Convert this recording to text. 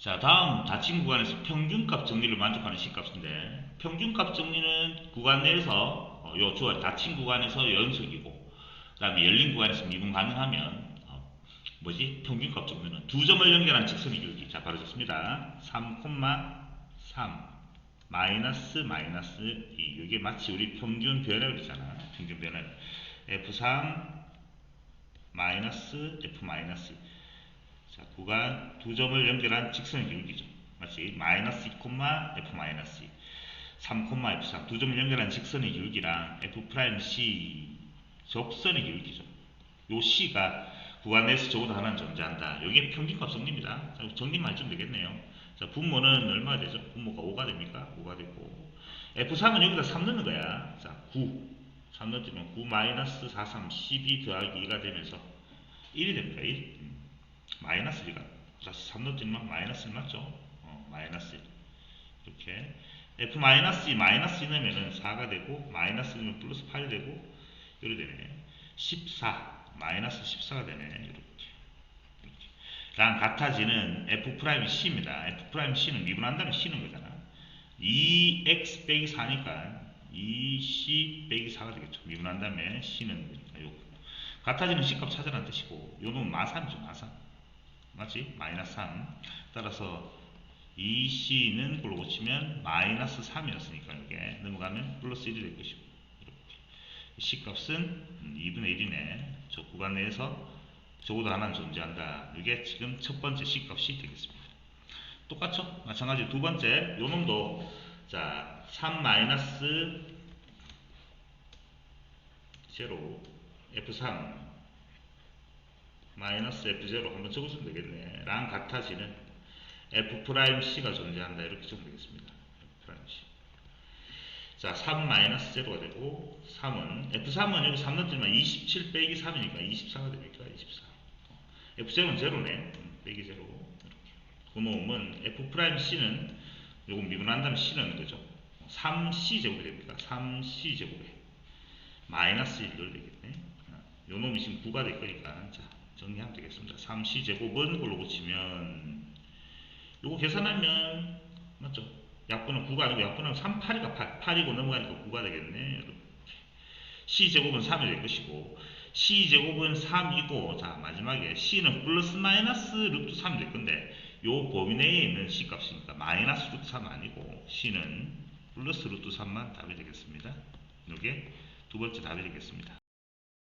자, 다음 닫힌 구간에서 평균값 정리를 만족하는 C값인데 평균값 정리는 구간 내에서 어, 요 주어 닫힌 구간에서 연속이고 그 다음에 열린 구간에서 미분 가능하면 어, 뭐지? 평균값 정리는 두 점을 연결한 직선의 길기. 자, 바로 좋습니다. 3,3 마이너스 마이너스 2 이게 마치 우리 평균 변화를 있잖아. 평균 변화. F3 마이너스 F 마이너스 자, 구간 두 점을 연결한 직선의 길기죠. 마치 마이너스 2, F 마이너스 2, 3, F3 두 점을 연결한 직선의 길기랑 F 프라임 C 접선의 길기죠. 요 C가 구간 내에서 적어도 하나는 존재한다. 이게 평균값 정리입니다. 자, 정리만 해주면 되겠네요. 자, 분모는 얼마가 되죠? 분모가 5가 됩니까? 5가 되고 F3은 여기다 3 넣는 거야. 자, 9. 3 넣으면 9 마이너스 4, 3, 12 더하기 2가 되면서 1이 됩니다. 1. 음. 마이너스 1가 다시 3 넣으면 마이너스 1 맞죠? 어, 마이너스 1. 이렇게 F 마이너스 2 마이너스 2 넣으면 4가 되고 마이너스 1면 플러스 8이 되고 이렇게 되네. 14 마이너스 14가 되네. 이렇게. 랑 같아지는 f 프라임 c입니다. f 프라임 c는 미분한다면 c는 거잖아. 2x 빼기 4니까 2c 빼기 4가 되겠죠. 미분한 다음에 c는 요 같아지는 c값 찾아라는 뜻이고 요놈은 마삼이죠. 마삼. 맞지? 마이너스 3. 따라서 2c는 걸로 고치면 마이너스 3이었으니까 이게 넘어가면 플러스 1이 될 것이고 이렇게 c값은 2분의 1이네. 저 구간 내에서 적어도 하나는 존재한다. 이게 지금 첫 번째 C값이 되겠습니다. 똑같죠? 마찬가지 두 번째 요 놈도 자, 3 마이너스 제로 F3 마이너스 F0 한번 적어주면 되겠네. 랑 같아지는 F 프라임 C가 존재한다. 이렇게 적으면 되겠습니다. F 프라임 C. 자, 3 마이너스 제로가 되고 3은 F3은 여기 3 넣지만 27 빼기 3이니까 24가 됩니까? 24. F0은 제로네. 음, 빼기 제로. 이렇게. 그놈은 F 프라임 C는 요거 미분한 다음에 C는 그죠? 3C 제곱이 됩니까? 3C 제곱에 마이너스 1을 되겠네. 요 놈이 지금 9가 될 거니까 자 3c제곱은 걸로 고치면 요거 계산하면 맞죠? 약분은 9가 아니고 약분은 3, 8이가 8, 8이고 넘어가니까 9가 되겠네. 이렇게. C제곱은 3이 될 것이고 C제곱은 3이고 자 마지막에 C는 플러스 마이너스 루트 3이 될 건데 요 범위 내에 있는 C값이니까 마이너스 루트 3 아니고 C는 플러스 루트 3만 답이 되겠습니다. 이게 두 번째 답이 되겠습니다.